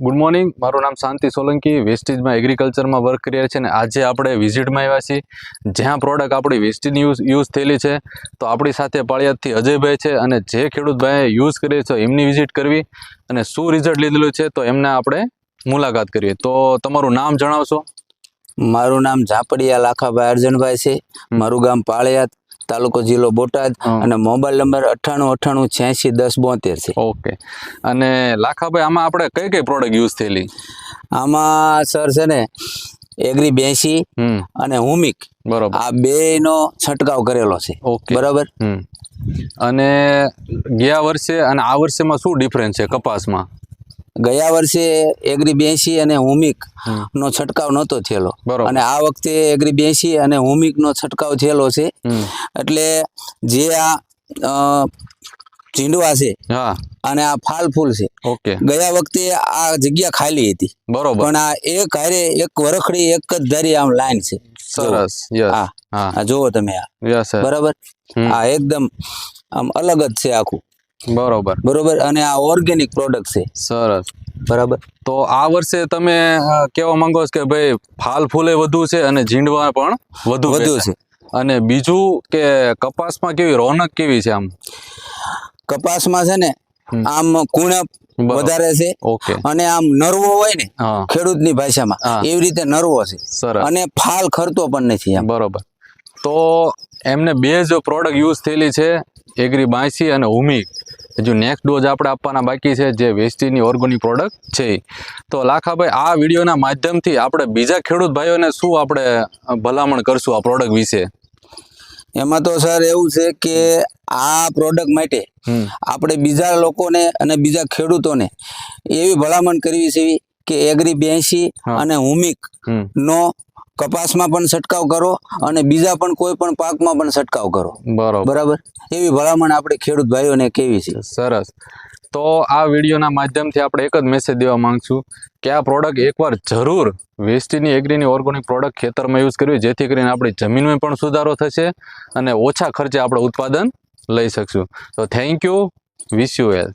Good morning મારું નામ શાંતિ Solanki વેસ્ટેજમાં એગ્રીકલ્ચરમાં work કરી રહ્યા છે અને આજે આપણે વિઝિટમાં આવ્યા છીએ. જ્યાં પ્રોડક્ટ આપણી વેસ્ટેજ યુઝ યુઝ થયેલી છે તો આપણી સાથે પાળિયાદથી અજયભાઈ છે અને જે ખેડૂતભાઈએ યુઝ કરી છે એમની વિઝિટ કરવી અને શું રિઝલ્ટ લીધેલું છે તો એમને આપણે મુલાકાત કરીએ. તો તમારું નામ જણાવશો? મારું નામ ઝાપડિયા લાખાભાઈ અર્જનભાઈ છે. મારું ગામ પાળિયાદ તાલુકો જિલ્લો બોટાદ અને મોબાઈલ નંબર અઠ્ઠાણું અઠ્ઠાણું છ્યાસી દસ બોતેર છે. ઓકે. અને લાખાભાઈ આમાં આપણે કઈ કઈ પ્રોડક્ટ યુઝ થયેલી? આમાં સર છે ને એગ્રી બેસી અને હુમિક. બરોબર. આ બે નો છંટકાવ કરેલો છે. ઓકે. બરાબર? અને ગયા વર્ષે અને આ વર્ષેમાં શું ડિફરન્સ છે કપાસમાં? ગયા વર્ષે એગ્રી બેસી અને હુમિક નો છંટકાવ નહોતો થયેલો. અને આ વખતે એગ્રી બેસી અને હુમિક નો છંટકાવ થયેલો છે. એટલે જે આ ઝીંડવા છે અને આ ફાલ ફૂલ છે. ઓકે. ગયા વખતે આ જગ્યા ખાલી હતી. બરોબર. પણ આ એક હારે એક વરખડી એક જ ધારી આમ લાઈન છે. સરસ. હા. જુઓ તમે આ. બરાબર? આ એકદમ આમ અલગ જ છે આખું. બરોબર. બરોબર? અને આ ઓર્ગેનિક પ્રોડક્ટ છે. સરસ. બરાબર? તો આ વર્ષે તમે કેવા માંગો છો કે ભાઈ ફાલ ફૂલે વધુ છે અને ઝીંડવા પણ વધુ વધુ છે. અને બીજું કે કપાસમાં કેવી રોનક કેવી છે આમ? કપાસમાં છે ને આમ કુણપ વધારે છે ઓકે. અને આમ નરવો હોય ને ખેડૂતની ભાષામાં એવી રીતે નરવો છે. સરસ. અને ફાલ ખરતો પણ નથી બરોબર. તો એમને બે જ પ્રોડક્ટ યુઝ થયેલી છે એગ્રી બાંસી અને હુમિક હજુ નેક્સ્ટ ડોઝ આપણે આપવાના બાકી છે જે વેસ્ટીની ઓર્ગોનિક પ્રોડક્ટ છે તો લાખાભાઈ આ વિડીયોના માધ્યમથી આપણે બીજા ખેડૂત ભાઈઓને શું આપણે ભલામણ કરશું આ પ્રોડક્ટ વિશે? એમાં તો સર એવું છે કે આ પ્રોડક્ટ માટે આપણે બીજા લોકોને અને બીજા ખેડૂતોને એવી ભલામણ કરવી છે કે એગ્રી બેસી અને હુમિક નો કપાસમાં પણ છંટકાવ કરો અને બીજા પણ કોઈ પણ પાકમાં પણ છંટકાવ કરો. બરોબર. બરાબર? એવી ભલામણ આપણે ખેડૂત ભાઈઓને કેવી છે? સરસ. તો આ વિડીયોના માધ્યમથી આપણે એક જ મેસેજ દેવા માંગશું કે આ પ્રોડક્ટ એકવાર જરૂર વેસ્ટીની એગ્રીની ઓર્ગોનિક પ્રોડક્ટ ખેતરમાં યુઝ કરવી જેથી કરીને આપણી જમીનમાં પણ સુધારો થશે અને ઓછા ખર્ચે આપણે ઉત્પાદન લઈ શકશું. તો thank you wish you well